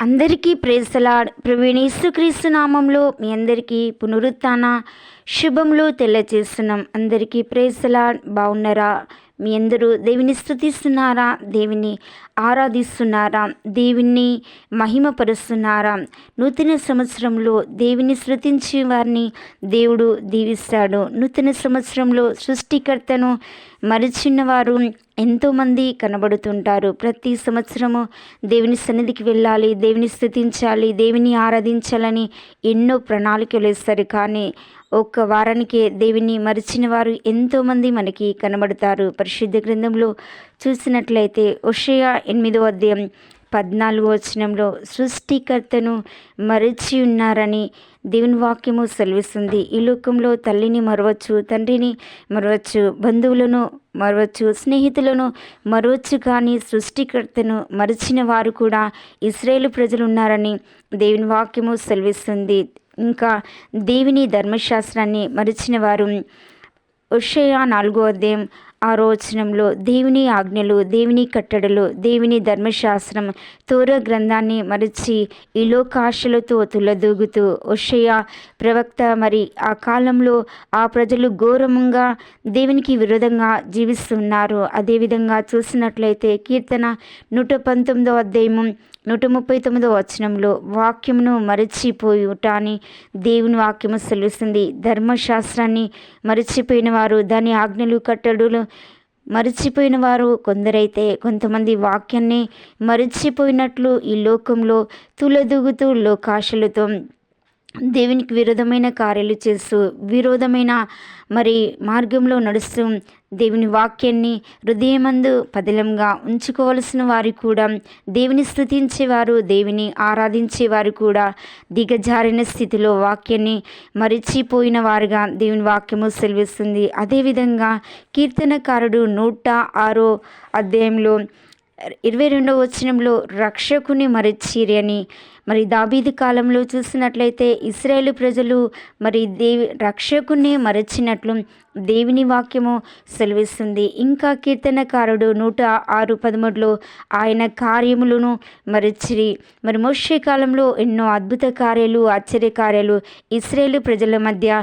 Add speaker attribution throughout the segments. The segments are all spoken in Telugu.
Speaker 1: అందరికీ ప్రేసలాడ్ ప్రవీణేశ్వక్రీస్తు నామంలో మీ అందరికీ పునరుత్థాన శుభంలో తెలియజేస్తున్నాం. అందరికీ ప్రేసలాడ్ బాగున్నారా? మీ అందరూ దేవుని స్థుతిస్తున్నారా దేవుని ఆరాధిస్తున్నారా? దేవుణ్ణి మహిమపరుస్తున్నారా? నూతన సంవత్సరంలో దేవుని శృతించే వారిని దేవుడు దీవిస్తాడు. నూతన సంవత్సరంలో సృష్టికర్తను మరిచిన్నవారు ఎంతోమంది కనబడుతుంటారు. ప్రతి సంవత్సరము దేవుని సన్నిధికి వెళ్ళాలి దేవుని స్థుతించాలి దేవుని ఆరాధించాలని ఎన్నో ప్రణాళికలు వేస్తారు. కానీ ఒక్క వారానికే దేవుని మరిచిన వారు ఎంతోమంది మనకి కనబడతారు. పరిశుద్ధ గ్రంథంలో చూసినట్లయితే ఒషయ ఎనిమిదో అధ్యాయం పద్నాలుగో వచనంలో సృష్టికర్తను మరచి ఉన్నారని దేవుని వాక్యము సెలవిస్తుంది. ఈ లోకంలో తల్లిని మరవచ్చు తండ్రిని మరవచ్చు బంధువులను మరవచ్చు స్నేహితులను మరవచ్చు కానీ సృష్టికర్తను మరచిన వారు కూడా ఇస్రాయేల్ ప్రజలు ఉన్నారని దేవుని వాక్యము సెలవిస్తుంది. ఇంకా దేవుని ధర్మశాస్త్రాన్ని మరిచిన వారు ఉషయ నాలుగో అధ్యాయం ఆరో వచనంలో దేవుని ఆజ్ఞలు దేవుని కట్టడలు దేవుని ధర్మశాస్త్రం తోర గ్రంథాన్ని మరిచి ఈ లోకాశలతో తులదూగుతూ ఉషయ ప్రవక్త మరి ఆ కాలంలో ఆ ప్రజలు ఘోరముగా దేవునికి విరోధంగా జీవిస్తున్నారు. అదేవిధంగా చూసినట్లయితే కీర్తన నూట పంతొమ్మిదో అధ్యాయము నూట ముప్పై తొమ్మిదో వచనంలో వాక్యమును మరచిపోయుట అని దేవుని వాక్యము సెలుస్తుంది ధర్మశాస్త్రాన్ని మరచిపోయిన వారు దాని ఆజ్ఞలు కట్టడులు మరచిపోయిన వారు కొందరైతే కొంతమంది వాక్యాన్ని మరచిపోయినట్లు ఈ లోకంలో తులదూగుతూ లోకాశలతో దేవునికి విరోధమైన కార్యాలు చేస్తూ విరోధమైన మరి మార్గంలో నడుస్తూ దేవుని వాక్యాన్ని హృదయమందు పదిలంగా ఉంచుకోవలసిన వారు కూడా దేవుని స్థుతించేవారు దేవుని ఆరాధించేవారు కూడా దిగజారిన స్థితిలో వాక్యాన్ని మరిచిపోయిన వారుగా దేవుని వాక్యము సెలవిస్తుంది. అదేవిధంగా కీర్తనకారుడు నూట ఆరో అధ్యాయంలో ఇరవై రెండవ వచనంలో రక్షకుని మరచిరి అని మరి దాబీది కాలంలో చూసినట్లయితే ఇస్రాయేల్ ప్రజలు మరి దేవి రక్షకుని మరచినట్లు దేవుని వాక్యము సెలవిస్తుంది. ఇంకా కీర్తనకారుడు నూట ఆరు పదమూడులో ఆయన కార్యములను మరచిరి. మరి మోషే కాలంలో ఎన్నో అద్భుత కార్యాలు ఆశ్చర్య కార్యాలు ఇస్రాయేల్ ప్రజల మధ్య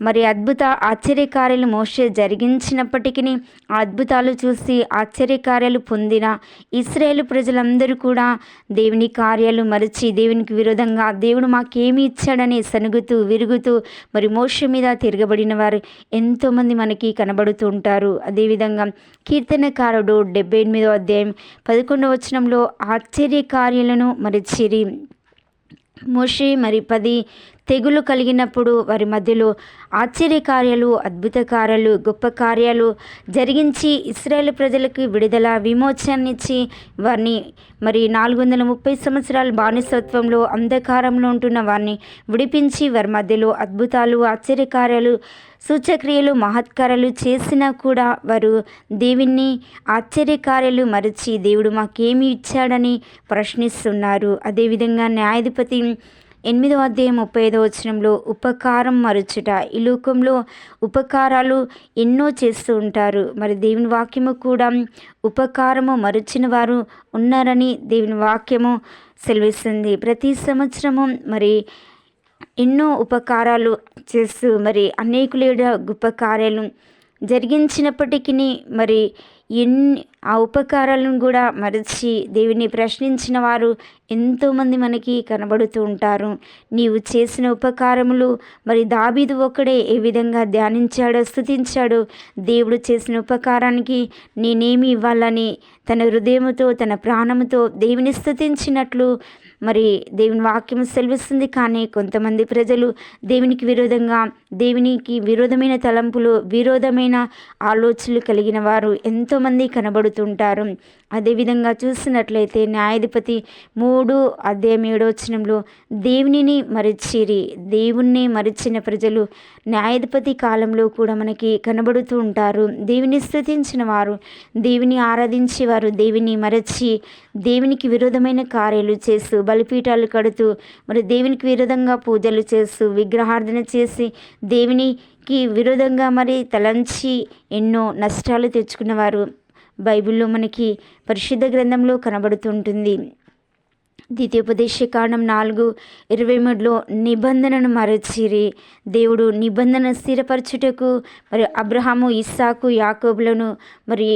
Speaker 1: మరి అద్భుత ఆశ్చర్యకార్యాలు మోషే జరిగించినప్పటికీ ఆ అద్భుతాలు చూసి ఆశ్చర్యకార్యాలు పొందిన ఇస్రాయేల్ ప్రజలందరూ కూడా దేవుని కార్యాలు మరచి దేవునికి విరోధంగా దేవుడు మాకేమి ఇచ్చాడని సనుగుతూ విరుగుతూ మరి మోష మీద తిరగబడిన వారు ఎంతోమంది మనకి కనబడుతూ ఉంటారు. అదేవిధంగా కీర్తనకారుడు డెబ్బై ఎనిమిదో అధ్యాయం పదకొండవ వచనంలో ఆశ్చర్య కార్యాలను మరచిరి. మోషే మరి పది తెగులు కలిగినప్పుడు వారి మధ్యలో ఆశ్చర్య కార్యాలు అద్భుత కార్యాలు గొప్ప కార్యాలు జరిగించి ఇస్రాయేల్ ప్రజలకు విడుదల విమోచననిచ్చి వారిని మరి నాలుగు వందల ముప్పై సంవత్సరాల బానిసత్వంలో అంధకారంలో ఉంటున్న వారిని విడిపించి వారి మధ్యలో అద్భుతాలు ఆశ్చర్యకార్యాలు సూచక్రియలు మహత్కారాలు చేసినా కూడా వారు దేవుణ్ణి ఆశ్చర్యకార్యాలు మరచి దేవుడు మాకేమి ఇచ్చాడని ప్రశ్నిస్తున్నారు. అదేవిధంగా న్యాయాధిపతి ఎనిమిదో అధ్యాయం ముప్పై ఐదో వచనంలో ఉపకారం మరుచుట ఈ లోకంలో ఉపకారాలు ఎన్నో చేస్తూ ఉంటారు. మరి దేవుని వాక్యము కూడా ఉపకారము మరుచిన వారు ఉన్నారని దేవుని వాక్యము సెలవిస్తుంది. ప్రతి సంవత్సరము మరి ఎన్నో ఉపకారాలు చేస్తూ మరి అనేకులేడ గొప్ప కార్యాలు జరిగించినప్పటికీ మరి ఎన్ని ఆ ఉపకారాలను కూడా మరచి దేవుని ప్రశ్నించిన వారు ఎంతోమంది మనకి కనబడుతూ ఉంటారు. నీవు చేసిన ఉపకారములు మరి దాబీదు ఒక్కడే ఏ విధంగా ధ్యానించాడో స్థుతించాడో దేవుడు చేసిన ఉపకారానికి నేనేమి ఇవ్వాలని తన హృదయముతో తన ప్రాణముతో దేవుని స్థుతించినట్లు మరి దేవుని వాక్యం సెలవిస్తుంది. కానీ కొంతమంది ప్రజలు దేవునికి విరోధంగా దేవునికి విరోధమైన తలంపులు విరోధమైన ఆలోచనలు కలిగిన వారు ఎంతోమంది పొందుతుంటారు అదేవిధంగా చూసినట్లయితే న్యాయాధిపతి మూడు అధ్యాయం ఏడో వచనంలో దేవునిని మరిచిరి. దేవుణ్ణి మరిచిన ప్రజలు న్యాయాధిపతి కాలంలో కూడా మనకి కనబడుతూ ఉంటారు. దేవుని స్థుతించిన వారు దేవుని ఆరాధించే వారు దేవుని మరచి దేవునికి విరోధమైన కార్యాలు చేస్తూ బలిపీఠాలు కడుతూ మరి దేవునికి విరోధంగా పూజలు చేస్తూ విగ్రహార్థన చేసి దేవునికి విరోధంగా మరి తలంచి ఎన్నో నష్టాలు తెచ్చుకున్నవారు. బైబిల్లో మనకి పరిశుద్ధ గ్రంథంలో కనబడుతుంటుంది. ద్వితీయోపదేశ కాండం నాలుగు ఇరవై మూడులో నిబంధనను మరచిరి. దేవుడు నిబంధన స్థిరపరచుటకు మరి అబ్రహాము ఇస్సాకు యాకోబులను మరి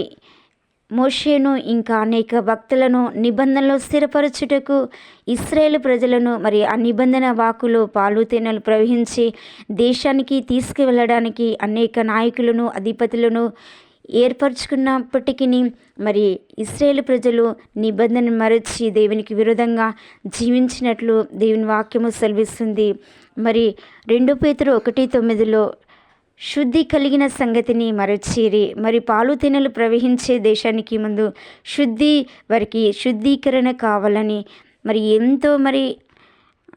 Speaker 1: మోషేను ఇంకా అనేక భక్తులను నిబంధనలో స్థిరపరచుటకు ఇస్రాయేల్ ప్రజలను మరి ఆ నిబంధన వాకులో పాలు తేనెలు ప్రవహించి దేశానికి తీసుకువెళ్ళడానికి అనేక నాయకులను అధిపతులను ఏర్పరచుకున్నప్పటికీ మరి ఇస్రాయేల్ ప్రజలు నిబంధన మరచి దేవునికి విరోధంగా జీవించినట్లు దేవుని వాక్యము సెలవిస్తుంది. మరి రెండు పేతురు ఒకటి తొమ్మిదిలో శుద్ధి కలిగిన సంగతిని మరచిరి. మరి పాలు తినలు ప్రవహించే దేశానికి ముందు శుద్ధి వారికి శుద్ధీకరణ కావాలని. మరి ఎంతో మరి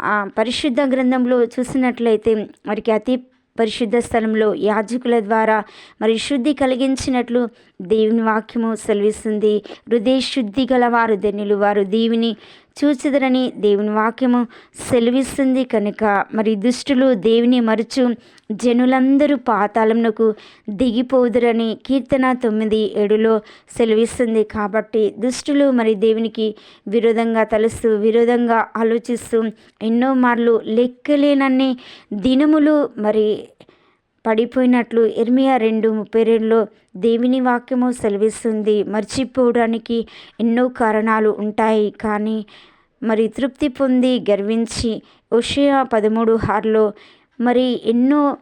Speaker 1: ఆ పరిశుద్ధ గ్రంథంలో చూసినట్లయితే వారికి అతి పరిశుద్ధ స్థలంలో యాజకుల ద్వారా మరి శుద్ధి కలిగించినట్లు దేవుని వాక్యము సెలవిస్తుంది. హృదయ శుద్ధి గలవారు ధన్యులు వారు దేవుని చూచిదరని దేవుని వాక్యము సెలవిస్తుంది కనుక మరి దుష్టులు దేవుని మరుచు జనులందరూ పాతాళంకు దిగిపోదురని కీర్తన తొమ్మిది ఏడులో సెలవిస్తుంది. కాబట్టి దుష్టులు మరి దేవునికి విరోధంగా తలుస్తూ విరోధంగా ఆలోచిస్తూ ఎన్నో మార్లు లెక్కలేనన్ని దినములు మరి పడిపోయినట్లు ఇర్మియా రెండు ముప్పై రెండులో దేవుని వాక్యము సెలవిస్తుంది. మర్చిపోవడానికి ఎన్నో కారణాలు ఉంటాయి. కానీ మరి తృప్తి పొంది గర్వించి ఉషయా పదమూడు హార్లో మరి ఎన్నో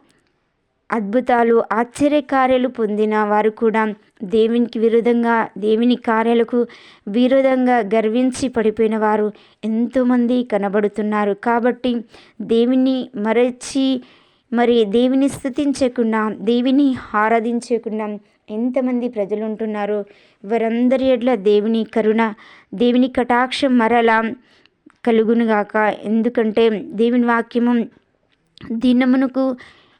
Speaker 1: అద్భుతాలు ఆశ్చర్యకార్యాలు పొందిన వారు కూడా దేవునికి విరుద్ధంగా దేవుని కార్యాలకు విరోధంగా గర్వించి పడిపోయిన వారు ఎంతోమంది కనబడుతున్నారు. కాబట్టి దేవుని మరచి మరి దేవుని స్థుతించకుండా దేవిని ఆరాధించకుండా ఎంతమంది ప్రజలు ఉంటున్నారు వారందరి ఎడ్ల దేవుని కరుణ దేవుని కటాక్షం మరలా కలుగునుగాక. ఎందుకంటే దేవుని వాక్యము దినమునకు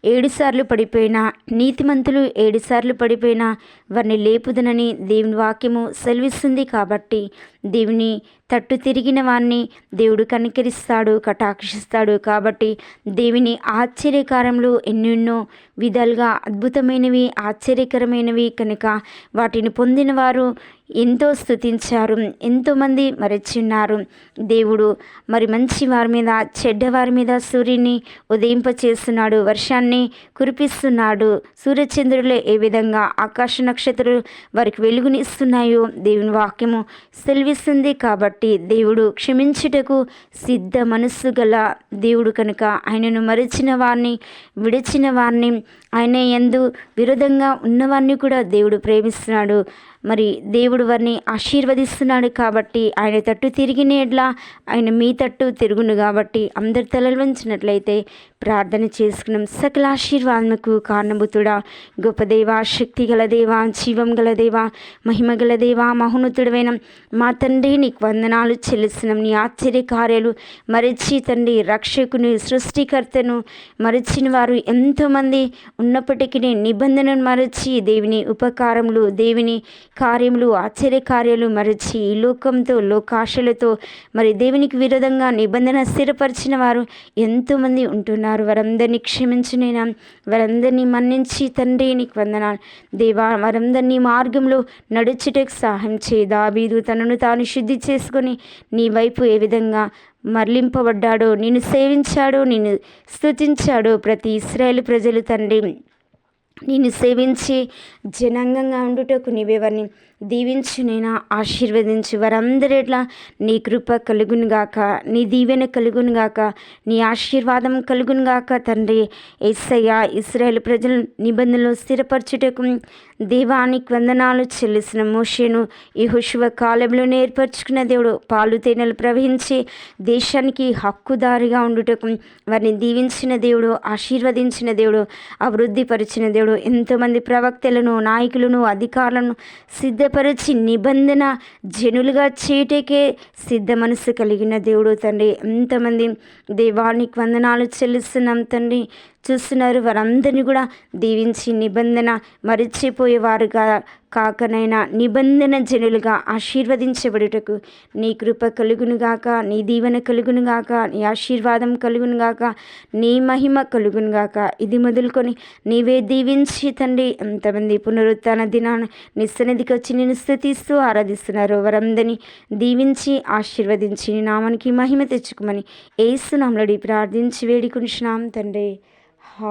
Speaker 1: ఏడుసార్లు పడిపోయిన నీతిమంతులు ఏడుసార్లు పడిపోయిన వారిని లేపుదనని దేవుని వాక్యము సెలవిస్తుంది కాబట్టి దేవుని తట్టు తిరిగిన వారిని దేవుడు కనికరిస్తాడు కటాక్షిస్తాడు కాబట్టి దేవుని ఆశ్చర్యకారంలో ఎన్నెన్నో విధాలుగా అద్భుతమైనవి ఆశ్చర్యకరమైనవి. కనుక వాటిని పొందిన వారు ఎంతో స్థుతించారు ఎంతోమంది మరచిన్నారు దేవుడు మరి మంచి వారి మీద చెడ్డవారి మీద సూర్యుని ఉదయింపచేస్తున్నాడు వర్షాన్ని కురిపిస్తున్నాడు. సూర్యచంద్రులు ఏ విధంగా ఆకాశ నక్షత్రాలు వారికి వెలుగునిస్తున్నాయో దేవుని వాక్యము సెలవిస్తుంది కాబట్టి దేవుడు క్షమించుటకు సిద్ధ మనస్సు గల దేవుడు కనుక ఆయనను మరిచిన వారిని విడిచిన వారిని ఆయన ఎందు విరోధంగా ఉన్నవారిని కూడా దేవుడు ప్రేమిస్తున్నాడు. మరి దేవుడు వారిని ఆశీర్వదిస్తున్నాడు కాబట్టి ఆయన తట్టు తిరిగిన ఆయన మీ తట్టు తిరుగును కాబట్టి అందరి తలలు వంచినట్లయితే ప్రార్థన చేసుకున్నాం. సకల ఆశీర్వాదముకు కారణభూతుడా గొప్ప దేవ శక్తి గల దేవా జీవం గల దేవా మహిమ గల దేవా మహోన్నతుడమైన మా తండ్రి నీకు వందనాలు చెల్లిస్తున్నాం. నీ ఆశ్చర్య కార్యాలు మరిచి తండ్రి రక్షకుని సృష్టికర్తను మరిచిన వారు ఎంతోమంది ఉన్నప్పటికీ నిబంధనను మరచి దేవుని ఉపకారములు దేవుని కార్యములు ఆశ్చర్య కార్యాలు మరచి ఈ లోకంతో లోకాశలతో మరి దేవునికి విరోధంగా నిబంధన స్థిరపరిచిన వారు ఎంతోమంది ఉంటున్నారు. వారందరినీ క్షమించినైనా వారందరినీ మన్నించి తండ్రి నీకు వందనాలు. దేవా వారందరినీ మార్గంలో నడుచుటకు సహాయం చేయి. దాబీదు తనను తాను శుద్ధి చేసుకొని నీ వైపు ఏ విధంగా మరలింపబడ్డాడో నిన్ను సేవించాడో నిన్ను స్తుతించాడో ప్రతి ఇస్రాయేల్ ప్రజలు తండ్రి నిన్ను సేవించి జనాంగంగా ఉండుటకు నీవెవరిని దీవించి నేను ఆశీర్వదించి వారందరిట్లా నీ కృప కలుగునుగాక నీ దీవెన కలుగునుగాక నీ ఆశీర్వాదం కలుగునుగాక తండ్రి. ఎస్సయ్య ఇస్రాయేల్ ప్రజలు నిబంధనలు స్థిరపరచుటకు దేవానికి వందనాలు చెల్లిసిన మోషేను ఈ హుషువ కాలంలో నేర్పరచుకున్న దేవుడు. పాలు తేనెలు ప్రవహించి దేశానికి హక్కుదారిగా ఉండుటకు వారిని దీవించిన దేవుడు ఆశీర్వదించిన దేవుడు అభివృద్ధిపరిచిన దేవుడు. ఎంతోమంది ప్రవక్తలను నాయకులను అధికారులను సిద్ధ భద్రపరిచి నిబంధన జనులుగా చేయటకే సిద్ధ మనసు కలిగిన దేవుడు తండ్రి. ఎంతమంది దేవానికి వందనాలు చెల్లిస్తున్నాం తండ్రి. చూస్తున్నారు. వారందరినీ కూడా దీవించి నిబంధన మరిచిపోయేవారుగా కాకనైనా నిబంధన జనులుగా ఆశీర్వదించబడుటకు నీ కృప కలుగునుగాక నీ దీవెన కలుగునుగాక నీ ఆశీర్వాదం కలుగునుగాక నీ మహిమ కలుగునుగాక. ఇది మొదలుకొని నీవే దీవించి తండ్రి ఎంతమంది పునరుత్న దినాన నీ సన్నిధికి వచ్చి నేను స్థుతిస్తూ ఆరాధిస్తున్నారు. వారందరినీ దీవించి ఆశీర్వదించి నీ నామానికి మహిమ తెచ్చుకోమని ఏసునామలడి ప్రార్థించి వేడుకుంటున్నాం తండ్రి.